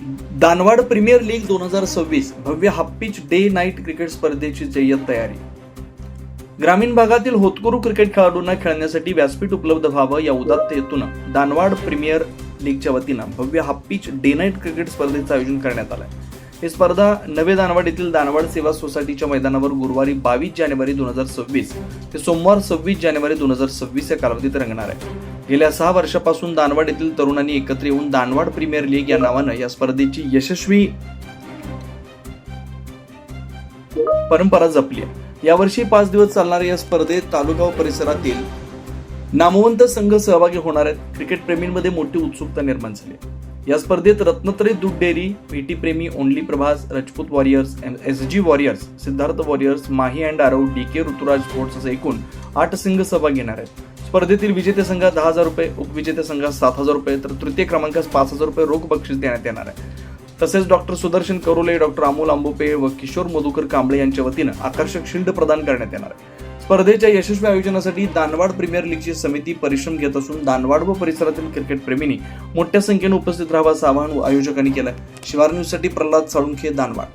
Danwad premier league दोन हजार सव्वीस भव्य हाप्पीच डे नाईट क्रिकेट स्पर्धेची जय्यत तयारी. ग्रामीण भागातील होतकुरू क्रिकेट खेळाडूंना खेळण्यासाठी व्यासपीठ उपलब्ध व्हावं या उदात्त हेतून दानवाड प्रीमियर लीगच्या वतीनं भव्य हाप्पीच डे नाईट क्रिकेट स्पर्धेचं आयोजन करण्यात आलंय. ही स्पर्धा नवे दानवाड येथील दानवाड सेवा सोसायटीच्या मैदानावर गुरुवारी बावीस जानेवारी दोन हजार सव्वीस ते सोमवार सव्वीस जानेवारी दोन हजार सव्वीस या कालावधीत रंगणार आहे. गेल्या सहा वर्षापासून दानवाड येथील तरुणांनी एकत्र येऊन दानवाड प्रीमियर लीग या नावानं या स्पर्धेची यशस्वी परंपरा जपली आहे. यावर्षी पाच दिवस चालणाऱ्या या स्पर्धेत तालुका व परिसरातील नामवंत संघ सहभागी होणार आहेत. क्रिकेट प्रेमींमध्ये मोठी उत्सुकता निर्माण झाली या स्पर्धेत रत्नत्रय दूध डेअरी व्हीटी प्रेमी only Prabhas Rajput warriors S G warriors Siddharth warriors Mahi and Aarav D K Ruturaj sports असे एकूण आठ संघ सहभागी घेणार आहेत. स्पर्धेतील विजेते संघात दहा हजार रुपये उपविजेते संघात सात हजार रुपये तर तृतीय क्रमांकास पाच हजार रुपये रोख बक्षीस देण्यात येणार आहे. तसेच डॉक्टर सुदर्शन करोले डॉक्टर अमोल आंबोपे व किशोर मधुकर कांबळे यांच्या वतीनं आकर्षक शिल्ड प्रदान करण्यात येणार आहे. स्पर्धेच्या यशस्वी आयोजनासाठी दानवाड प्रीमियर लीगची समिती परिश्रम घेत असून दानवाड व परिसरातील क्रिकेट प्रेमींनी मोठ्या संख्येने उपस्थित राहावं असं आवाहन आयोजकांनी केलं शिवार न्यूजसाठी प्रल्हाद साळुंखे दानवाड.